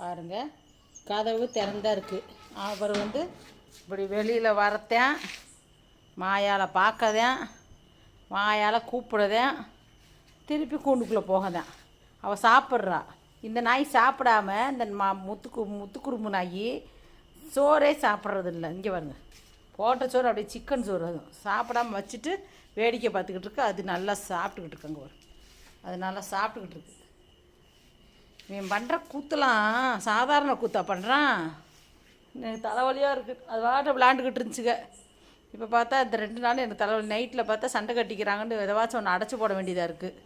பாருங்க. கதவு திறந்தா இருக்குது அவர் வந்து இப்படி வெளியில் வரத்தேன். மாயால் பார்க்கதேன் மாயால் கூப்பிடதேன். திருப்பி கூண்டுக்குள்ளே போகதேன். அவள் சாப்பிட்றா. இந்த நாய் சாப்பிடாம இந்த மா முத்துக்கு முத்துக்குறும்பு நாய் சோறே சாப்பிட்றது இல்லை இங்கே வருங்க போட்ட சோறு அப்படியே சிக்கன் சோறு அதுவும் சாப்பிடாம வச்சுட்டு வேடிக்கை பார்த்துக்கிட்டு இருக்கு. அது நல்லா சாப்பிட்டுக்கிட்டு இருக்குங்க ஒரு அது நல்லா சாப்பிட்டுக்கிட்டு இருக்கு. இவன் பண்ணுற கூத்தெல்லாம் சாதாரண கூத்தா பண்ணுறான் எனக்கு தலைவலியாக இருக்குது அது வாட்ட விளாண்டுக்கிட்டு இருந்துச்சுங்க. இப்போ பார்த்தா இந்த ரெண்டு நாள் எனக்கு தலைவலி. நைட்டில் பார்த்தா சண்டை கட்டிக்கிறாங்கன்னு எதவாச்சும் ஒன்று அடைச்சி போட வேண்டியதாக இருக்குது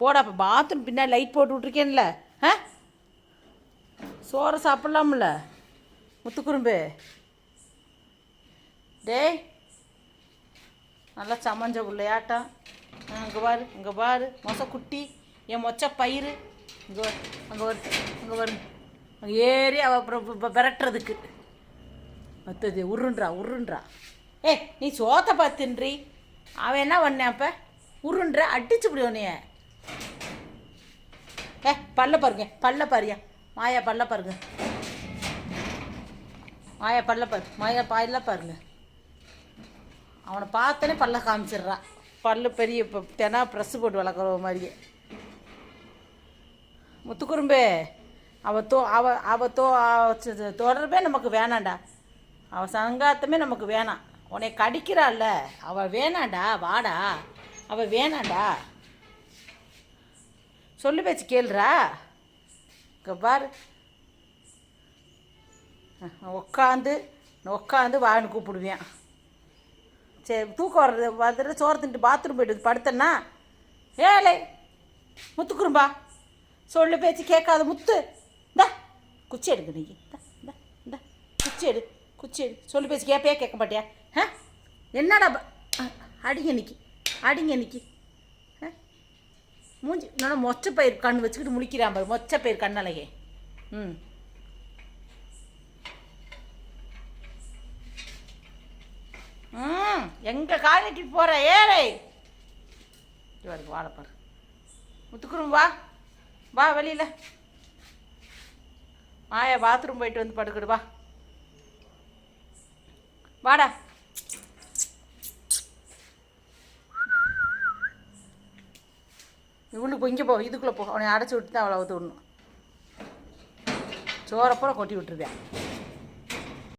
போடா அப்போ பாத்ரூம் பின்னாடி லைட் போட்டு விட்ருக்கேன்ல ஆ? சோறை சாப்பிட்லாம்ல? முத்துக்குறும்பு. டேய் நல்லா சமஞ்ச பிள்ளையாட்டம் அங்கே பாரு இங்கே பாரு. மொச குட்டி என் மொச்ச பயிறு. இங்கே வரு அங்கே வரு அங்கே வரு. அங்கே ஏறி அவ அப்புறம் இப்ப- விரட்டுறதுக்கு. மற்றது உருன்றா உருன்றா ஏ நீ சோத்தை பார்த்துன்றி அவன் என்ன பண்ணேன் அப்போ? உருன்ற அடிச்சு இப்படி உன்னைய. ஏ பல்ல பாருங்க பல்ல பாருயா. மாயா பல்ல பாருங்க. மாயா பல்ல பாரு மாயா பாயில பாருங்க. அவனை பார்த்தோன்னே பல்ல காமிச்சிடுறான் பல்லு பெரிய இப்போ தெனா ப்ரெஸ்ஸு போட்டு வளர்க்குற மாதிரியே. முத்துக்குறும்பே அவ தோ அவ அவ தோ அவ தொடர்பே நமக்கு வேணாண்டா அவ சங்காத்தமே நமக்கு வேணாம். உன்னை கடிக்கிறாள்ல அவ வேணாண்டா வாடா. அவ வேணாண்டா சொல்லு பேச்சு கேளுறா இங்கே பாரு. உட்காந்து உட்காந்து வான்னு கூப்பிடுவேன். சரி தூக்கம் வர்றது வந்துட்டு சோறு தின்ட்டு பாத்ரூம் போயிட்டு படுத்தேன்னா ஏழை முத்துக்குறும்பா. சொல்லு பேச்சு கேட்காத முத்து. இந்த குச்சி எடுக்கு நீ இந்த இந்தா குச்சி எடு குச்சி எடு சொல்லு பேச்சு கேட்பே கேட்க மாட்டியா? ஆ? என்னடா ப- அடிங்க நிக்கி அடிங்க நிக்கி மூஞ்சி என்னோட மொச்சை பயிர் கண் வச்சுக்கிட்டு முழிக்கிறான் பாரு மொச்சை பயிர் கண்ணலையே. ம். ம் எங்கே காலிட்டு போகிற ஏழை? இவருக்கு வாழைப்பாரு முத்துக்குறும் வா. வா வெளியில். மாயா பாத்ரூம் போயிட்டு வந்து படுக்குடு வா. வாடா. இவளுக்கு இங்கே போ இதுக்குள்ளே போ. அவனை அடைச்சி விட்டு தான் அவளை அவுத்து விடணும். சோறப்பூரா கொட்டி விட்டுருவேன்.